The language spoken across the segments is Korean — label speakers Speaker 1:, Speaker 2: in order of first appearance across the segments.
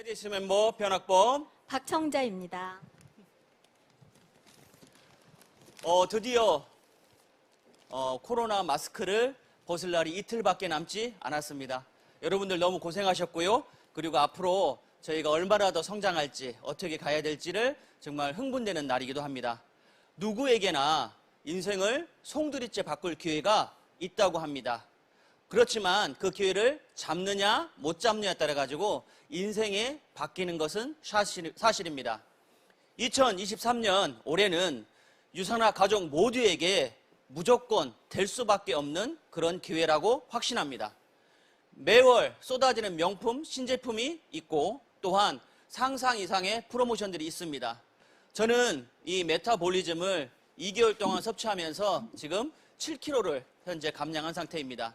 Speaker 1: KIDC 멤버 변학범.
Speaker 2: 박청자입니다.
Speaker 1: 어, 드디어 어, 코로나 마스크를 벗을 날이 이틀밖에 남지 않았습니다. 여러분들 너무 고생하셨고요. 그리고 앞으로 저희가 얼마나 더 성장할지 어떻게 가야 될지를 정말 흥분되는 날이기도 합니다. 누구에게나 인생을 송두리째 바꿀 기회가 있다고 합니다. 그렇지만 그 기회를 잡느냐 못 잡느냐에 따라 가지고 인생에 바뀌는 것은 사실, 사실입니다. 2023년 올해는 유사나 가족 모두에게 무조건 될 수밖에 없는 그런 기회라고 확신합니다. 매월 쏟아지는 명품 신제품이 있고 또한 상상 이상의 프로모션들이 있습니다. 저는 이 메타볼리즘을 2개월 동안 섭취하면서 지금 7kg를 현재 감량한 상태입니다.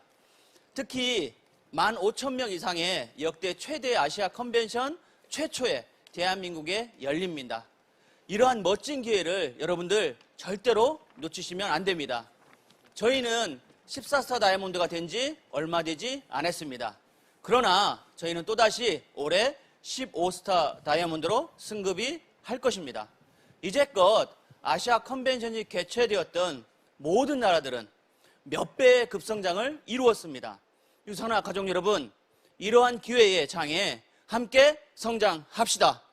Speaker 1: 특히 15,000명 이상의 역대 최대 아시아 컨벤션 최초의 대한민국에 열립니다. 이러한 멋진 기회를 여러분들 절대로 놓치시면 안 됩니다. 저희는 14스타 다이아몬드가 된 지 얼마 되지 않았습니다. 그러나 저희는 또다시 올해 15스타 다이아몬드로 승급이 할 것입니다. 이제껏 아시아 컨벤션이 개최되었던 모든 나라들은 몇 배의 급성장을 이루었습니다. 유선아 가족 여러분, 이러한 기회의 장에 함께 성장합시다.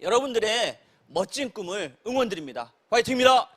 Speaker 1: 여러분들의 멋진 꿈을 응원드립니다. 화이팅입니다.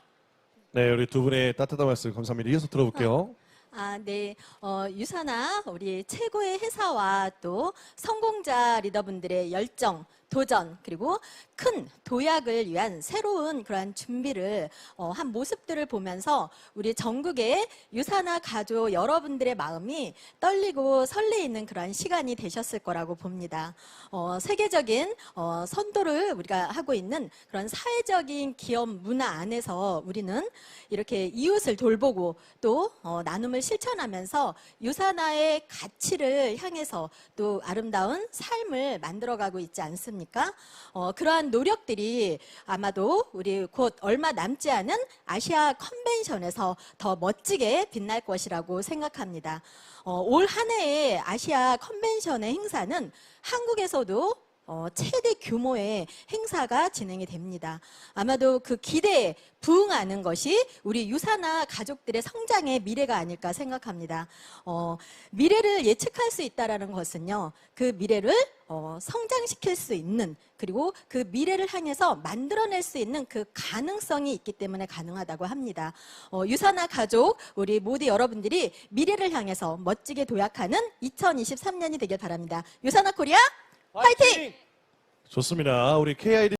Speaker 3: 네, 우리 두 분의 따뜻한 말씀 감사합니다. 이어서 들어볼게요.
Speaker 2: 아, 네. 어, 유사나 우리 최고의 회사와 또 성공자 리더분들의 열정, 도전, 그리고 큰 도약을 위한 새로운 그러한 준비를 어, 한 모습들을 보면서 우리 전국의 유사나 가족 여러분들의 마음이 떨리고 설레이는 그러한 시간이 되셨을 거라고 봅니다. 어, 세계적인 어, 선도를 우리가 하고 있는 그런 사회적인 기업 문화 안에서 우리는 이렇게 이웃을 돌보고 또 어, 나눔을 실천하면서 유사나의 가치를 향해서 또 아름다운 삶을 만들어가고 있지 않습니까? 어, 그러한 노력들이 아마도 우리 곧 얼마 남지 않은 아시아 컨벤션에서 더 멋지게 빛날 것이라고 생각합니다. 어, 올 한 해의 아시아 컨벤션의 행사는 한국에서도 어, 최대 규모의 행사가 진행이 됩니다. 아마도 그 기대에 부응하는 것이 우리 유사나 가족들의 성장의 미래가 아닐까 생각합니다. 어, 미래를 예측할 수 있다라는 것은요, 그 미래를 어, 성장시킬 수 있는 그리고 그 미래를 향해서 만들어낼 수 있는 그 가능성이 있기 때문에 가능하다고 합니다. 어, 유사나 가족 우리 모두 여러분들이 미래를 향해서 멋지게 도약하는 2023년이 되길 바랍니다. 유사나 코리아 화이팅!
Speaker 3: 좋습니다. 우리 KID